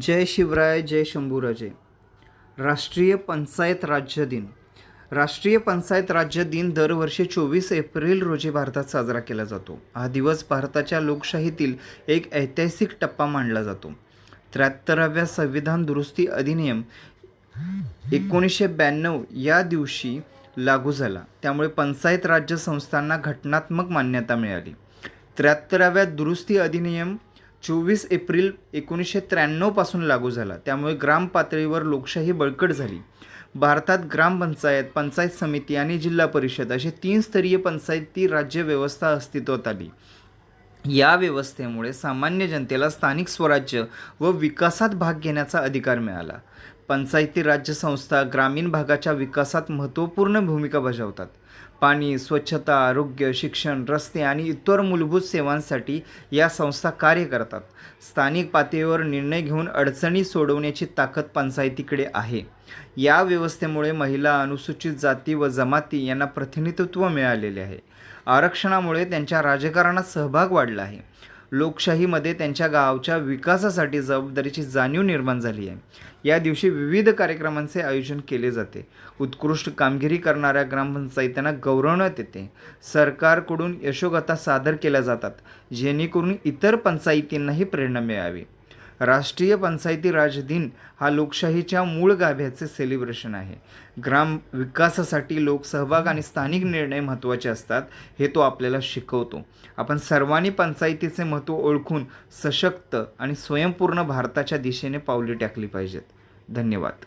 जय शिवराय जय शंभूराजे. राष्ट्रीय पंचायत राज्य दिन. राष्ट्रीय पंचायत राज्य दिन दरवर्षी चोवीस एप्रिल रोजी भारतात साजरा केला जातो. हा दिवस भारताच्या लोकशाहीतील एक ऐतिहासिक टप्पा मानला जातो. त्र्याहत्तराव्या संविधान दुरुस्ती अधिनियम एकोणीसशे ब्याण्णव या दिवशी लागू झाला. त्यामुळे पंचायत राज्य संस्थांना घटनात्मक मान्यता मिळाली. त्र्याहत्तराव्या दुरुस्ती अधिनियम चोवीस एप्रिल एकोणीसशे त्र्याण्णवपासून लागू झाला. त्यामुळे ग्राम पातळीवर लोकशाही बळकट झाली. भारतात ग्रामपंचायत पंचायत समिती आणि जिल्हा परिषद असे तीन स्तरीय पंचायती राज्य व्यवस्था अस्तित्वात आली. या व्यवस्थेमुळे सामान्य जनतेला स्थानिक स्वराज्य व विकासात भाग घेण्याचा अधिकार मिळाला. पंचायती राज्य संस्था ग्रामीण भागाच्या विकासात महत्त्वपूर्ण भूमिका बजावतात. पाणी स्वच्छता आरोग्य शिक्षण रस्ते आणि इतर मूलभूत सेवांसाठी या संस्था कार्य करतात. स्थानिक पातळीवर निर्णय घेऊन अडचणी सोडवण्याची ताकद पंचायतीकडे आहे. या व्यवस्थेमुळे महिला अनुसूचित जाती व जमाती यांना प्रतिनिधित्व मिळालेले आहे. आरक्षणामुळे त्यांच्या राजकारणात सहभाग वाढला आहे. लोकशाहीमध्ये त्यांच्या गावच्या विकासासाठी जबाबदारीची जाणीव निर्माण झाली आहे. या दिवशी विविध कार्यक्रमांचे आयोजन केले जाते. उत्कृष्ट कामगिरी करणाऱ्या ग्रामपंचायतींना गौरवण्यात येते. सरकारकडून यशोगाथा सादर केल्या जातात जेणेकरून इतर पंचायतींनाही प्रेरणा मिळावी. राष्ट्रीय पंचायती राज दिन हा लोकशाहीच्या मूळ गाभ्याचे सेलिब्रेशन आहे. ग्राम विकासासाठी लोकसहभाग आणि स्थानिक निर्णय महत्त्वाचे असतात हे तो आपल्याला शिकवतो. आपण सर्वांनी पंचायतीचे महत्त्व ओळखून सशक्त आणि स्वयंपूर्ण भारताच्या दिशेने पावले टाकली पाहिजेत. धन्यवाद.